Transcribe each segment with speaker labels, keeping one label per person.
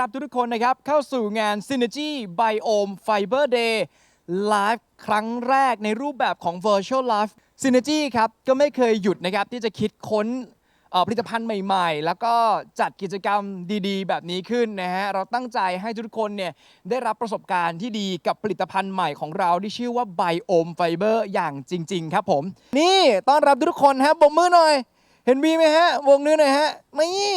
Speaker 1: รับทุกคนนะครับ เข้าสู่งาน Synergy Biome Fiber Day Live ครั้งแรกในรูปแบบของ Virtual Live Synergy ครับ ก็ไม่เคยหยุดนะครับ ที่จะคิดค้นผลิตภัณฑ์ใหม่ๆ แล้วก็จัดกิจกรรมดีๆ แบบนี้ขึ้นนะฮะ เราตั้งใจให้ทุกคนเนี่ยได้รับประสบการณ์ที่ดีกับผลิตภัณฑ์ใหม่ของเราที่ชื่อว่า Biome Fiber อย่างจริง ๆ ครับผม นี่ต้อนรับทุกคนฮะบกมือหน่อย เห็นมีไหมฮะวงนี้หน่อยฮะนี่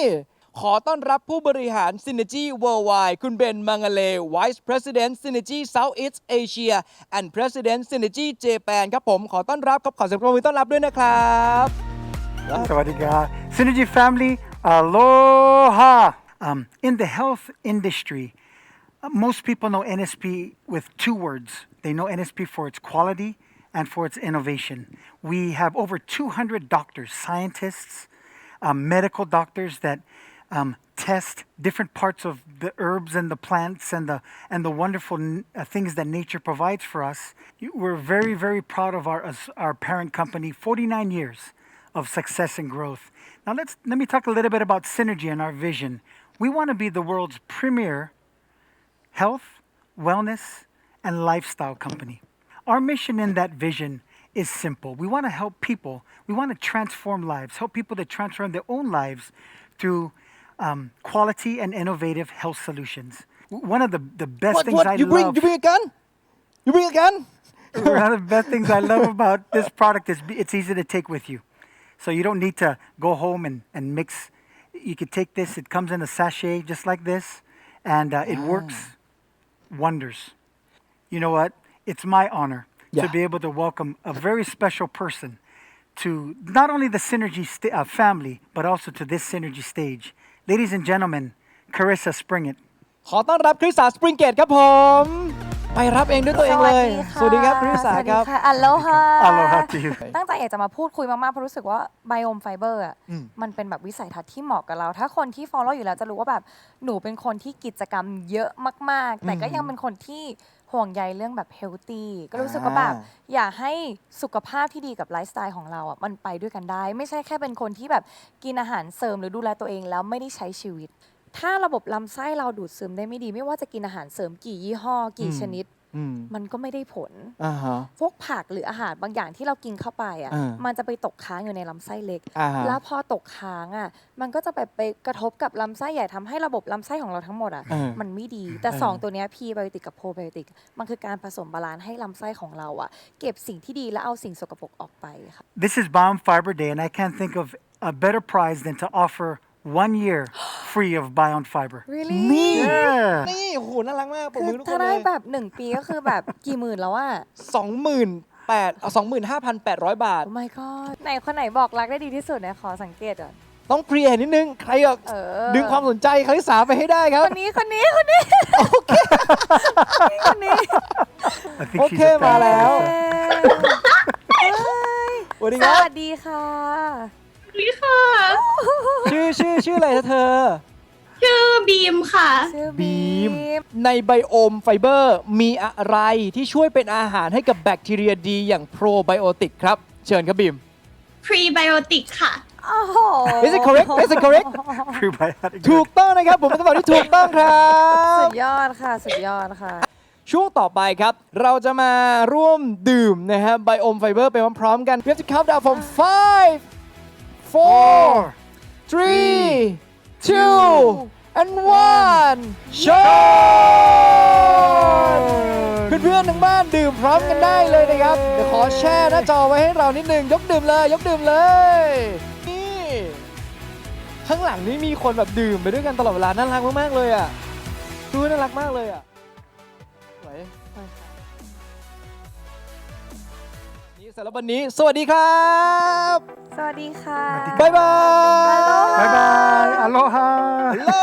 Speaker 1: ขอต้อนรับผู้บริหาร Synergy Worldwide คุณเบนมังเล Vice President Synergy Southeast Asia and President Synergy Japan ครับผม ขอต้อนรับครับ ขอเสียงปรบมือต้อนรับด้วยนะครับ
Speaker 2: Sawadika. Synergy family, aloha. Um, in the health industry, uh, most people know NSP with two words. They know NSP for its quality and for its innovation. We have over 200 doctors, scientists, um, medical doctors that um, test different parts of the herbs and the plants and the and the wonderful n- uh, things that nature provides for us. We're very very proud of our our parent company. 49 years of success and growth. Now let's let me talk a little bit about synergy and our vision. We want to be the world's premier health, wellness, and lifestyle company. Our mission in that vision is simple. We want to help people. We want to transform lives, help people to transform their own lives through um, quality and innovative health solutions. One of the, the best
Speaker 1: What,
Speaker 2: things
Speaker 1: what?
Speaker 2: I
Speaker 1: You bring,
Speaker 2: love.
Speaker 1: you bring a gun? You bring a gun?
Speaker 2: One of the best things I love about this product is it's easy to take with you. So you don't need to go home and, and mix. You could take this, it comes in a sachet just like this, and uh, it works wonders. You know what? It's my honor
Speaker 1: Yeah.
Speaker 2: to be able to welcome a very special person to not only the Synergy sta- uh, family, but also to this Synergy stage. Ladies and gentlemen, Carissa Springett.
Speaker 1: ขอต้อนรับคริสาสปริงเกตครับผม ไปรับเองด้วยตัวเองเลย สวัสดีครับคริสาครับ
Speaker 3: สวัสดีค่ะอัลโลฮา
Speaker 2: Aloha to you.
Speaker 3: ตั้งใจอยากจะมาพูดคุยมากๆเพราะรู้สึกว่าไบโอมไฟเบอร์อะมันเป็นแบบวิสัยทัศน์ที่เหมาะกับเรา ถ้าคนที่ follow อยู่แล้วจะรู้ว่าแบบหนูเป็นคนที่กิจกรรมเยอะมาก ๆ แต่ก็ยังเป็นคนที่ห่วงใยเรื่องแบบเฮลตี้ก็รู้สึกว่าแบบ
Speaker 1: อ่า
Speaker 3: อยากให้สุขภาพที่ดีกับไลฟ์สไตล์ของเราอะมันไปด้วยกันได้ ไม่ใช่แค่เป็นคนที่แบบกินอาหารเสริมหรือดูแลตัวเองแล้วไม่ได้ใช้ชีวิต ถ้าระบบลำไส้เราดูดซึมได้ไม่ดี ไม่ว่าจะกินอาหารเสริมกี่ยี่ห้อกี่ชนิด
Speaker 1: อืม
Speaker 3: มันก็ไม่ได้ผล
Speaker 1: อ่าฮะ
Speaker 3: พวกผักหรืออาหารบางอย่างที่เรากินเข้าไปอะ
Speaker 1: อ่า
Speaker 3: มันจะไปตกค้างอยู่ในลำไส้เล็ก
Speaker 1: อ่าฮะ
Speaker 3: แล้วพอตกค้างอะ มันก็จะไปไปกระทบกับลำไส้ใหญ่ทำให้ระบบลำไส้ของเราทั้งหมดอะ
Speaker 1: เออ
Speaker 3: มันไม่ดี แต่
Speaker 1: เออ
Speaker 3: สองตัวเนี้พีไบโอติกกับโพไบโอติก มันคือการผสมบาลานซ์ให้ลำไส้ของเราอะ เก็บสิ่งที่ดีแล้วเอาสิ่งสกปรกออกไปค่ะ
Speaker 2: This is Biome Fiber Day, and I can't think of a better prize than to offer one year free of Biome Fiber.
Speaker 3: really
Speaker 1: นี่
Speaker 2: Yeah.
Speaker 1: นี่โอ้โหน่ารักมากปรบ
Speaker 3: คื
Speaker 1: มื
Speaker 3: อ
Speaker 1: อทุกค
Speaker 3: ถ้าน
Speaker 1: เล
Speaker 3: ได้
Speaker 1: ย
Speaker 3: แบบหนึ่งปีก็คือแบบกี่หมื่นแล้วอะ
Speaker 1: สองหมื่นแปดสองหมื่นห้าพันแปดร้อยบาท
Speaker 3: โอ้ my god ไหนคนไหนบอกรักได้ดีที่สุดเนี่ยขอสังเกตก่อน
Speaker 1: ต้องเคลียร์นิดนึง ใครแบบ
Speaker 3: เออ
Speaker 1: ดึงความสนใจคาริสาไปให้ได้ครับ
Speaker 3: คนนี้คนนี้คนนี้คนนี้
Speaker 2: I think she's
Speaker 1: Okay,
Speaker 2: a fan.
Speaker 1: มาแล้ว
Speaker 3: เอ้ย
Speaker 1: สวัสดี
Speaker 3: ส
Speaker 1: ครับ
Speaker 3: วัสดีค่ะ
Speaker 4: นี่ค่ะ
Speaker 1: ชื่อชื่อชื่ออะไรนะเธอ
Speaker 4: ชื่อบีมค่ะ
Speaker 3: ชื่อ
Speaker 1: บี
Speaker 3: บี
Speaker 1: ม
Speaker 3: ม
Speaker 1: ในไบโอมไฟเบอร์ มีอะไรที่ช่วยเป็นอาหารให้กับแบคทีเรียดีอย่างโปรไบโอติกครับ เชิญครับบีม
Speaker 4: พรีไบโอติกค่ะ
Speaker 3: โอ้โห
Speaker 1: Is it correct? Is it correct?
Speaker 2: Prebiotic.
Speaker 1: ถูกต้องนะครับ ผมเป็นคำตอบที่ถูกต้องครั
Speaker 3: สุ
Speaker 1: บ
Speaker 3: ดยอดค่ะ สุดยอดค่ะ
Speaker 1: ช่วงต่อไปครับ เราจะมาร่วมดื่มนะฮะไบโอมไฟเบอร์ไปพร้อมๆกัน We have to count down from five four three two and one ชนเพื่อนๆทั้งบ้านดื่มพร้อมกันได้เลยนะครับ เดี๋ยวขอแช่หน้าจอไว้ให้เรานิดนึง ยกดื่มเลย ยกดื่มเลย นี่ ข้างหลังนี่มีคนแบบดื่มไปด้วยกันตลอดเวลา น่ารักมากๆเลยอะ ดูน่ารักมากเลยอะสวยนี่สำหรับวันนี้ สวัสดีครับ
Speaker 3: สวัสดีค่ะ
Speaker 1: บ๊ายบาย
Speaker 2: Bye bye. Aloha.
Speaker 1: Hello